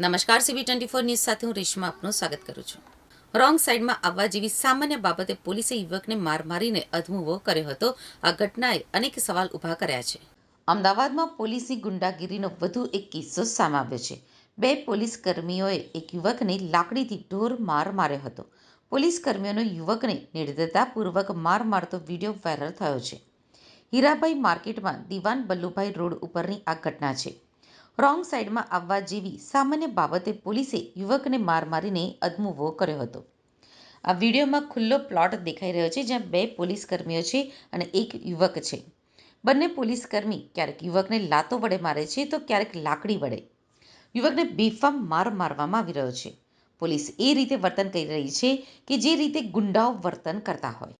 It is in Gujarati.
નમસ્કાર સીબી ટ્વેન્ટી ફોર ન્યૂઝ સાથે હું રેશમા આપનું સ્વાગત કરું છું. રોંગ સાઈડમાં આવવા જેવી સામાન્ય બાબતે પોલીસે યુવકને માર મારીને અધમુવો કર્યો હતો. આ ઘટનાએ અનેક સવાલ ઊભા કર્યા છે. અમદાવાદમાં પોલીસની ગુંડાગીરીનો વધુ એક કિસ્સો સામે આવ્યો છે. બે પોલીસ કર્મીઓએ એક યુવકને લાકડીથી ઢોર માર માર્યો હતો. પોલીસ કર્મીઓનો યુવકને નિર્દયતાપૂર્વક માર મારતો વીડિયો વાયરલ થયો છે. હીરાભાઈ માર્કેટમાં દિવાન બલ્લુભાઈ રોડ ઉપરની આ ઘટના છે. રોંગ સાઈડમાં આવવા જેવી સામાન્ય બાબતે પોલીસે યુવકને માર મારીને અદમુવો કર્યો હતો. આ વિડીયોમાં ખુલ્લો પ્લોટ દેખાઈ રહ્યો છે, જ્યાં બે પોલીસ કર્મીઓ છે અને એક યુવક છે. બંને પોલીસ કર્મી ક્યારેક યુવકને લાતો વડે મારે છે તો ક્યારેક લાકડી વડે. યુવકને બેફામ માર મારવામાં આવી રહ્યો છે. પોલીસ એ રીતે વર્તન કરી રહી છે કે જે રીતે ગુંડાઓ વર્તન કરતા હોય.